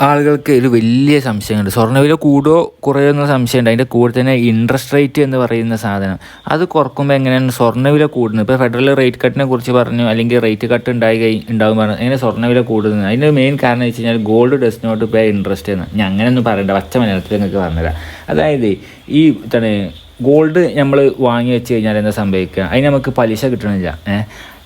ആളുകൾക്ക് ഒരു വലിയ സംശയമുണ്ട്. സ്വർണവില കൂടുമോ കുറയോ എന്ന സംശയമുണ്ട്. അതിന്റെ കൂടെ തന്നെ ഇൻട്രസ്റ്റ് റേറ്റ് എന്ന് പറയുന്ന സാധനം. അത് കുറക്കുമ്പോൾ എങ്ങനെയാണ് സ്വർണവില കൂടുന്നത്? ഇപ്പോൾ ഫെഡറൽ റേറ്റ് കട്ടിനെ കുറിച്ച് പറഞ്ഞു അല്ലെങ്കിൽ റേറ്റ് കട്ട് ഉണ്ടായി ഉണ്ടാകും പറഞ്ഞു. എങ്ങനെ സ്വർണവില കൂടുന്നത്? അതിന്റെ മെയിൻ കാരണം വെച്ച് കഴിഞ്ഞാൽ gold does not pay interest എന്ന്. ഞാൻ അങ്ങനെയൊന്നും പറയണ്ട. പച്ച മലയാളത്തിൽ നിങ്ങൾക്ക് പറഞ്ഞുതരാം. അതായത് ഈ തന്നെ ഗോൾഡ് നമ്മൾ വാങ്ങി വെച്ച് കഴിഞ്ഞാൽ എന്താ സംഭവിക്കുക? അതിന് നമുക്ക് പലിശ കിട്ടണില്ല. ഏഹ്?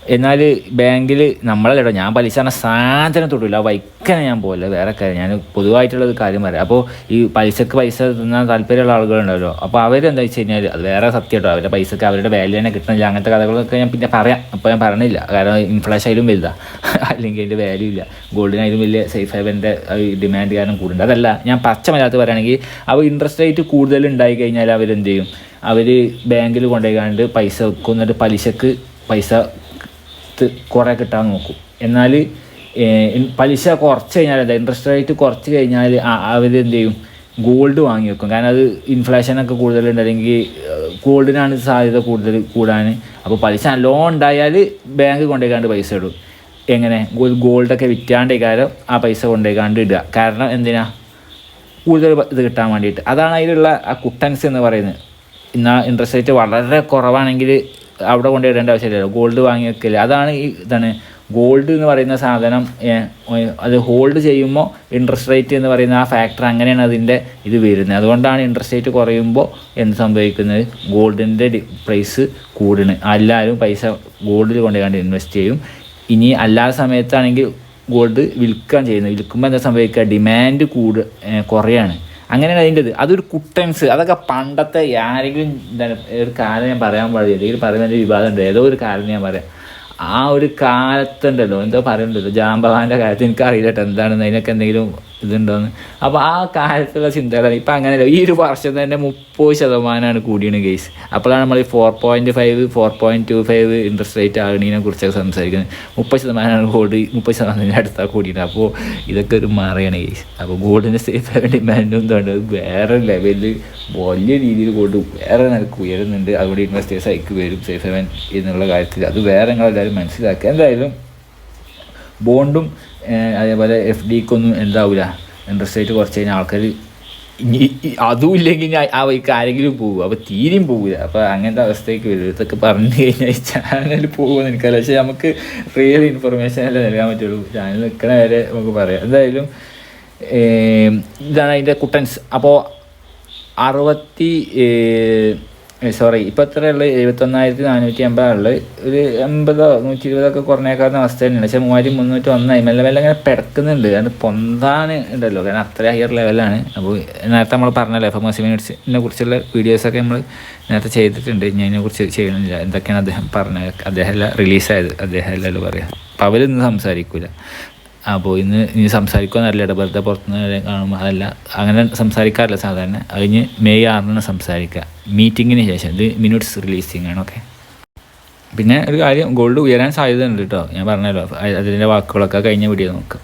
എന്നാൽ ബാങ്കിൽ നമ്മളല്ലട്ടോ ഞാൻ പലിശ പറഞ്ഞ സാധനം തൊട്ടില്ല വൈക്കനെ ഞാൻ പോകില്ല വേറെ കാര്യം. ഞാൻ പൊതുവായിട്ടുള്ള ഒരു കാര്യം പറയാം. അപ്പോൾ ഈ പൈസക്ക് പൈസ തിന്നാൻ താല്പര്യമുള്ള ആളുകളുണ്ടല്ലോ അപ്പോൾ അവരെന്താ വെച്ച് കഴിഞ്ഞാൽ അത് വേറെ സത്യം കേട്ടോ. അവരുടെ പൈസക്ക് അവരുടെ വാല്യൂ തന്നെ കിട്ടണില്ല. അങ്ങനത്തെ കഥകളൊക്കെ ഞാൻ പിന്നെ പറയാം. അപ്പോൾ ഞാൻ പറയണില്ല കാരണം ഇൻഫ്ലേഷൻ ആയാലും വലുതാ. അല്ലെങ്കിൽ അതിന്റെ വാല്യൂ ഇല്ല. ഗോൾഡിനായാലും വലിയ സേഫ് ഹേവന്റെ ഡിമാൻഡ് കാരണം കൂടുതൽ അതല്ല ഞാൻ പച്ചമല്ലാത്ത പറയുകയാണെങ്കിൽ അവർ ഇൻട്രസ്റ്റ് റേറ്റ് കൂടുതൽ ഉണ്ടായി കഴിഞ്ഞാൽ അവരെന്ത് ചെയ്യും? അവർ ബാങ്കിൽ കൊണ്ടുപോയിക്കാണ്ട് പൈസ വെക്കും. എന്നിട്ട് പലിശക്ക് പൈസ ത്ത് കുറേ കിട്ടാൻ നോക്കും. എന്നാൽ പലിശ കുറച്ച് കഴിഞ്ഞാൽ എന്താ ഇൻട്രസ്റ്റ് റേറ്റ് കുറച്ച് കഴിഞ്ഞാൽ അവർ എന്ത് ചെയ്യും? ഗോൾഡ് വാങ്ങി വെക്കും. കാരണം അത് ഇൻഫ്ലേഷനൊക്കെ കൂടുതലുണ്ട് അല്ലെങ്കിൽ ഗോൾഡിനാണ് സാധ്യത കൂടുതൽ കൂടാൻ അപ്പോൾ പലിശ നല്ലോണം ഉണ്ടായാൽ ബാങ്ക് കൊണ്ടുപോയിക്കാണ്ട് പൈസ ഇടും. എങ്ങനെ? ഗോൾഡൊക്കെ വിറ്റാണ്ട് കാലം ആ പൈസ കൊണ്ടുപോയിക്കാണ്ട് ഇടുക. കാരണം എന്തിനാ? കൂടുതൽ ഇത് കിട്ടാൻ വേണ്ടിയിട്ട്. അതാണ് അതിലുള്ള ആ കുട്ടൻസ് എന്ന് പറയുന്നത്. എന്നാൽ ഇൻട്രസ്റ്റ് റേറ്റ് വളരെ കുറവാണെങ്കിൽ അവിടെ കൊണ്ട് ആവശ്യമില്ല ആവശ്യമില്ലല്ലോ. ഗോൾഡ് വാങ്ങി വെക്കില്ല അതാണ് ഈ ഇതാണ്. ഗോൾഡ് എന്ന് പറയുന്ന സാധനം അത് ഹോൾഡ് ചെയ്യുമ്പോൾ ഇൻട്രസ്റ്റ് റേറ്റ് എന്ന് പറയുന്ന ആ ഫാക്ടർ അങ്ങനെയാണ് അതിന്റെ ഇത് വരുന്നത്. അതുകൊണ്ടാണ് ഇൻട്രസ്റ്റ് റേറ്റ് കുറയുമ്പോൾ എന്ത് സംഭവിക്കുന്നത്? ഗോൾഡിന്റെ പ്രൈസ് കൂടുന്നത്. എല്ലാവരും പൈസ ഗോൾഡിൽ കൊണ്ടുപോയി ഇൻവെസ്റ്റ് ചെയ്യും. ഇനി അല്ലാത്ത സമയത്താണെങ്കിൽ ഗോൾഡ് വിൽക്കാൻ ചെയ്യുന്നത്. വിൽക്കുമ്പോൾ എന്താ സംഭവിക്കുക? ഡിമാൻഡ് കൂട് കുറയാണ്. അങ്ങനെയാണ് അതിന്റെ ഇത് അതൊരു കുട്ടൻസ്. അതൊക്കെ പണ്ടത്തെ ആരെങ്കിലും ഒരു കാലം ഞാൻ പറയാൻ പാടില്ല. അല്ലെങ്കിൽ പറയുന്നതിന്റെ വിവാദം ഉണ്ട്. ഏതോ ഒരു കാലം ഞാൻ പറയാം. ആ ഒരു കാലത്തുണ്ടല്ലോ എന്തോ പറയുന്നുണ്ടല്ലോ ജാമ്പവാന്റെ കാര്യത്തിൽ എനിക്ക് അറിയില്ല കേട്ടോ എന്താണെന്ന് അതിനൊക്കെ എന്തെങ്കിലും ഇതുണ്ടോന്ന്. അപ്പോൾ ആ കാലത്തുള്ള ചിന്തകളാണ്. ഇപ്പം അങ്ങനെയല്ല ഈ ഒരു വർഷം തന്നെ മുപ്പത് ശതമാനമാണ് കൂടിയാണ് കേസ് അപ്പോഴാണ് നമ്മൾ ഈ four point five four point two five interest rate ആകണീനെ കുറിച്ചൊക്കെ സംസാരിക്കുന്നത്. മുപ്പത് ശതമാനമാണ് ഗോൾഡ് മുപ്പത് ശതമാനത്തിന്റെ അടുത്താണ് കൂടിയത്. അപ്പോൾ ഇതൊക്കെ ഒരു മാറിയാണ് കേസ് അപ്പോൾ ഗോൾഡിന്റെ സേഫ് ഡിമാൻഡും എന്താണ് വേറെ ലെവലിൽ വലിയ രീതിയിൽ ഗോൾഡ് വേറെ നിലയ്ക്ക് ഉയരുന്നുണ്ട്. അതുകൊണ്ട് ഇൻവെസ്റ്റേഴ്സ് അയക്ക് വരും സേഫ് ഹെവൻ എന്നുള്ള കാര്യത്തിൽ. അത് വേറെ നിങ്ങളെല്ലാവരും മനസ്സിലാക്കുക. എന്തായാലും ബോണ്ടും അതേപോലെ എഫ് ഡിക്കൊന്നും എന്താവില്ല ഇൻട്രസ്റ്റ് റേറ്റ് കുറച്ച് കഴിഞ്ഞാൽ ആൾക്കാർ അതും ഇല്ലെങ്കിൽ ഞാൻ ആ വഴിക്ക് ആരെങ്കിലും പോകും അപ്പോൾ തീരെയും പോകില്ല അപ്പോൾ അങ്ങനത്തെ അവസ്ഥയ്ക്ക് വരും. ഇതൊക്കെ പറഞ്ഞു കഴിഞ്ഞാൽ ഈ ചാനൽ പോകുമെന്ന് എനിക്കല്ല പക്ഷേ നമുക്ക് റിയൽ ഇൻഫർമേഷൻ അല്ലേ നൽകാൻ പറ്റുള്ളൂ. ചാനൽ നിൽക്കണ വരെ നമുക്ക് പറയാം. എന്തായാലും ഇതാണ് അതിന്റെ കുട്ടൻസ്. അപ്പോൾ അറുപത്തി സോറി ഇപ്പോൾ എത്രയുള്ളത് എഴുപത്തൊന്നായിരത്തി നാനൂറ്റി അമ്പതുള്ളത് ഒരു എൺപതോ നൂറ്റി ഇരുപതൊക്കെ കുറഞ്ഞേക്കാവുന്ന അവസ്ഥ തന്നെയാണ് പക്ഷേ മൂവായിരത്തി മുന്നൂറ്റി ഒന്നായി മെല്ലെ മെല്ലെ അങ്ങനെ പിടക്കുന്നുണ്ട്. അത് പൊന്താണ് ഉണ്ടല്ലോ. കാരണം അത്ര ഹയർ ലെവലാണ് അപ്പോൾ നേരത്തെ നമ്മൾ പറഞ്ഞല്ലോ എഫ് എം എസ് മിനിറ്റ്സിനെ കുറിച്ചുള്ള വീഡിയോസൊക്കെ നമ്മൾ നേരത്തെ ചെയ്തിട്ടുണ്ട്. ഞാൻ അതിനെക്കുറിച്ച് ചെയ്യണില്ല. എന്തൊക്കെയാണ് അദ്ദേഹം പറഞ്ഞത്? അദ്ദേഹമല്ല റിലീസായത് അദ്ദേഹം എല്ലാവരും പറയാം. അപ്പോൾ അവരൊന്നും സംസാരിക്കില്ല അപ്പോൾ ഇന്ന് ഇനി സംസാരിക്കുമെന്നല്ല വെറുതെ പുറത്തുനിന്ന് കാണുമ്പോൾ അതല്ല. അങ്ങനെ സംസാരിക്കാറില്ല സാധാരണ. കഴിഞ്ഞ് മെയ് ആറിനാണ് സംസാരിക്കുക. മീറ്റിങ്ങിന് ശേഷം. ഇത് മിനിറ്റ്സ് റിലീസിങ് ആണ് ഓക്കെ പിന്നെ ഒരു കാര്യം ഗോൾഡ് ഉയരാൻ സാധ്യത ഉണ്ട് കേട്ടോ ഞാൻ പറഞ്ഞല്ലോ അതിന്റെ വാക്കുകളൊക്കെ കഴിഞ്ഞ വീഡിയോ നോക്കാം.